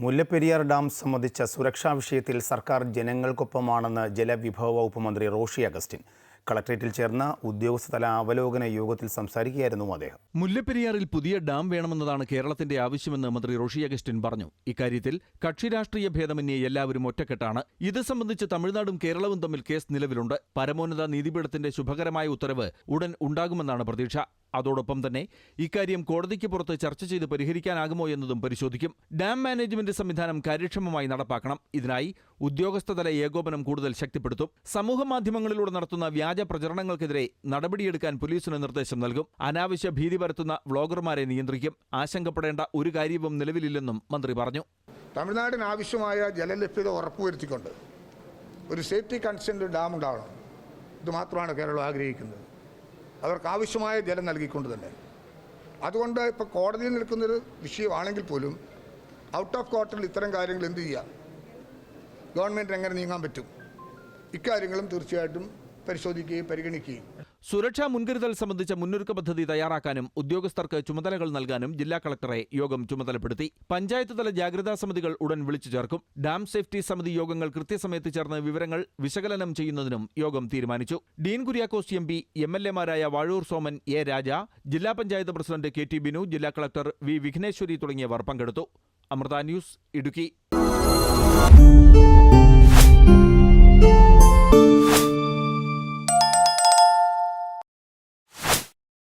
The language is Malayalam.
മുല്ലപ്പെരിയാർ ഡാം സംബന്ധിച്ച സുരക്ഷാ വിഷയത്തിൽ സർക്കാർ ജനങ്ങൾക്കൊപ്പമാണെന്ന് ജലവിഭവ വകുപ്പ് മന്ത്രി റോഷി അഗസ്റ്റിൻ. കളക്ട്രേറ്റിൽ ചേർന്ന ഉദ്യോഗസ്ഥതല അവലോകന യോഗത്തിൽ സംസാരിക്കുകയായിരുന്നു അദ്ദേഹം. മുല്ലപ്പെരിയാറിൽ പുതിയ ഡാം വേണമെന്നതാണ് കേരളത്തിന്റെ ആവശ്യമെന്ന് മന്ത്രി റോഷി അഗസ്റ്റിൻ പറഞ്ഞു. ഇക്കാര്യത്തിൽ കക്ഷി രാഷ്ട്രീയ ഭേദമന്യേ എല്ലാവരും ഒറ്റക്കെട്ടാണ്. ഇത് സംബന്ധിച്ച് തമിഴ്നാടും കേരളവും തമ്മിൽ കേസ് നിലവിലുണ്ട്. പരമോന്നത നീതിപീഠത്തിന്റെ ശുഭകരമായ ഉത്തരവ് ഉടൻ ഉണ്ടാകുമെന്നാണ് പ്രതീക്ഷ. അതോടൊപ്പം തന്നെ ഇക്കാര്യം കോടതിക്ക് പുറത്ത് ചർച്ച ചെയ്ത് പരിഹരിക്കാനാകുമോ എന്നതും പരിശോധിക്കും. ഡാം മാനേജ്മെന്റ് സംവിധാനം കാര്യക്ഷമമായി നടപ്പാക്കണം. ഇതിനായി ഉദ്യോഗസ്ഥതല ഏകോപനം കൂടുതൽ ശക്തിപ്പെടുത്തും. സമൂഹമാധ്യമങ്ങളിലൂടെ നടത്തുന്ന വ്യാജ പ്രചരണങ്ങൾക്കെതിരെ നടപടിയെടുക്കാൻ പോലീസിന് നിർദ്ദേശം നൽകും. അനാവശ്യ ഭീതി പരത്തുന്ന വ്ളോഗർമാരെ നിയന്ത്രിക്കും. ആശങ്കപ്പെടേണ്ട ഒരു കാര്യവും നിലവിലില്ലെന്നും മന്ത്രി പറഞ്ഞു. തമിഴ്നാടിന് ആവശ്യമായ ജലലഭ്യത ഉറപ്പുവരുത്തിക്കൊണ്ട് ഒരു സേഫ്റ്റി കൺസേൺഡ് ഡാം ഉണ്ടാവണം. ഇത് മാത്രമാണ് കേരളം ആഗ്രഹിക്കുന്നത്. അവർക്ക് ആവശ്യമായ ജലം നൽകിക്കൊണ്ട് തന്നെ. അതുകൊണ്ട് ഇപ്പോൾ കോടതിയിൽ നിൽക്കുന്നൊരു വിഷയമാണെങ്കിൽ പോലും ഔട്ട് ഓഫ് കോർട്ടിൽ ഇത്തരം കാര്യങ്ങൾ എന്ത് ചെയ്യാം? ഗവൺമെന്റ് എങ്ങനെ നീങ്ങാൻ പറ്റും? ഇക്കാര്യങ്ങളും തീർച്ചയായിട്ടും പരിശോധിക്കുകയും പരിഗണിക്കുകയും. സുരക്ഷാ മുൻകരുതൽ സംബന്ധിച്ച മുന്നൊരുക്ക പദ്ധതി തയ്യാറാക്കാനും ഉദ്യോഗസ്ഥർക്ക് ചുമതലകൾ നൽകാനും ജില്ലാ കളക്ടറെ യോഗം ചുമതലപ്പെടുത്തി. പഞ്ചായത്ത് തല ജാഗ്രതാ സമിതികൾ ഉടൻ വിളിച്ചു ചേർക്കും. ഡാം സേഫ്റ്റി സമിതി യോഗങ്ങൾ കൃത്യസമയത്ത് ചേർന്ന് വിവരങ്ങൾ വിശകലനം ചെയ്യുന്നതിനും യോഗം തീരുമാനിച്ചു. Dean Kuriakose M P M L എമാരായ Vazhoor Soman A Raja ജില്ലാ panchayat president K T Binu ജില്ലാ കളക്ടർ വി വിഘ്നേശ്വരി തുടങ്ങിയവർ പങ്കെടുത്തു. അമൃത ന്യൂസ് ഇടുക്കി.